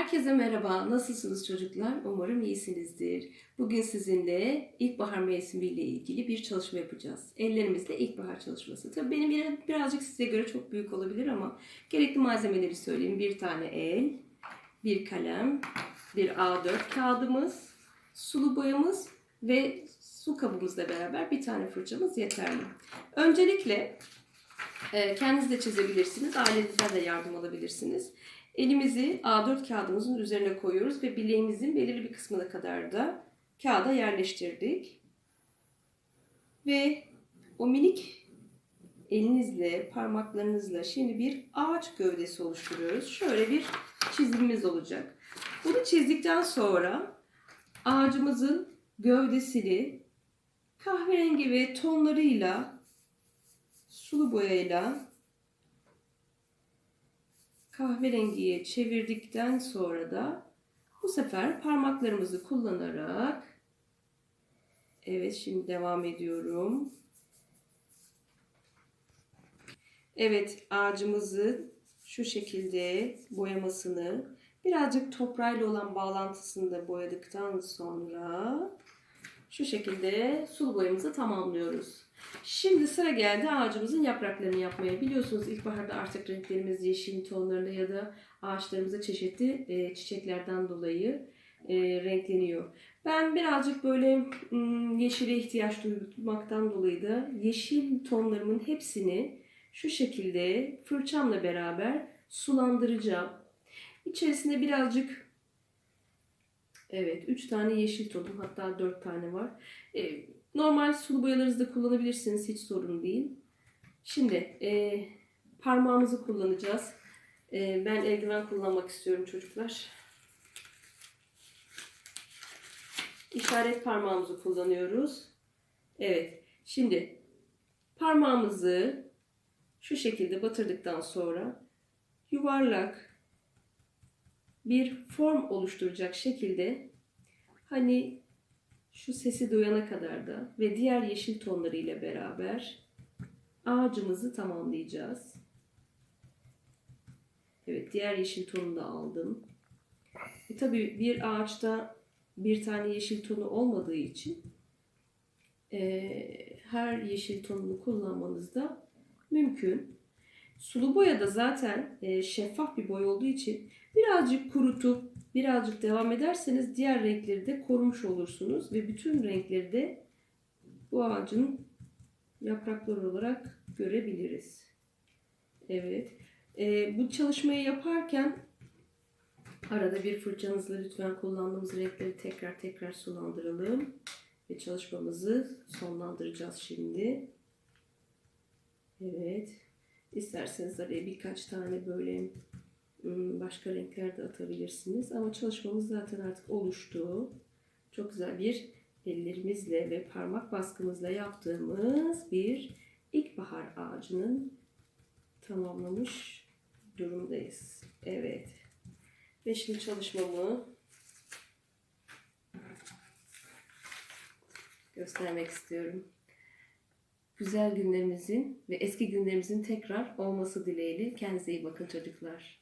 Herkese merhaba. Nasılsınız çocuklar? Umarım iyisinizdir. Bugün sizinle ilkbahar mevsimiyle ilgili bir çalışma yapacağız. Ellerimizle ilkbahar çalışması. Tabii benim bir- birazcık size göre çok büyük olabilir ama gerekli malzemeleri söyleyeyim. Bir tane el, bir kalem, bir A4 kağıdımız, sulu boyamız ve su kabımızla beraber bir tane fırçamız yeterli. Öncelikle kendiniz de çizebilirsiniz. Ailenizden de yardım alabilirsiniz. Elimizi A4 kağıdımızın üzerine koyuyoruz ve bileğimizin belirli bir kısmına kadar da kağıda yerleştirdik. Ve o minik elinizle, parmaklarınızla şimdi bir ağaç gövdesi oluşturuyoruz. Şöyle bir çizimimiz olacak. Bunu çizdikten sonra ağacımızın gövdesini kahverengi ve tonlarıyla sulu boyayla kahverengiye çevirdikten sonra da bu sefer parmaklarımızı kullanarak evet şimdi devam ediyorum. Evet ağacımızı şu şekilde boyamasını birazcık toprağıyla olan bağlantısını da boyadıktan sonra şu şekilde sulu boyamızı tamamlıyoruz. Şimdi sıra geldi ağacımızın yapraklarını yapmaya. Biliyorsunuz ilkbaharda artık renklerimiz yeşil tonlarında ya da ağaçlarımızda çeşitli e, çiçeklerden dolayı e, renkleniyor. Ben birazcık böyle mm, yeşile ihtiyaç duymaktan dolayı da yeşil tonlarımın hepsini şu şekilde fırçamla beraber sulandıracağım. İçerisine birazcık evet 3 tane yeşil tonum hatta 4 tane var. E, Normal sulu boyalarınızı da kullanabilirsiniz. Hiç sorun değil. Şimdi e, parmağımızı kullanacağız. E, ben eldiven kullanmak istiyorum çocuklar. İşaret parmağımızı kullanıyoruz. Evet. Şimdi parmağımızı şu şekilde batırdıktan sonra yuvarlak bir form oluşturacak şekilde hani şu sesi duyana kadar da ve diğer yeşil tonları ile beraber ağacımızı tamamlayacağız. Evet diğer yeşil tonu da aldım. E tabii bir ağaçta bir tane yeşil tonu olmadığı için e, her yeşil tonunu kullanmanız da mümkün. Sulu boya da zaten e, şeffaf bir boy olduğu için birazcık kurutup birazcık devam ederseniz diğer renkleri de korumuş olursunuz ve bütün renkleri de bu ağacın yaprakları olarak görebiliriz. Evet. E, bu çalışmayı yaparken arada bir fırçanızla lütfen kullandığımız renkleri tekrar tekrar sulandıralım ve çalışmamızı sonlandıracağız şimdi. Evet. İsterseniz araya birkaç tane böyle ım, başka renkler de atabilirsiniz. Ama çalışmamız zaten artık oluştu. Çok güzel bir ellerimizle ve parmak baskımızla yaptığımız bir ilkbahar ağacının tamamlamış durumdayız. Evet. Ve şimdi çalışmamı göstermek istiyorum güzel günlerimizin ve eski günlerimizin tekrar olması dileğiyle kendinize iyi bakın çocuklar.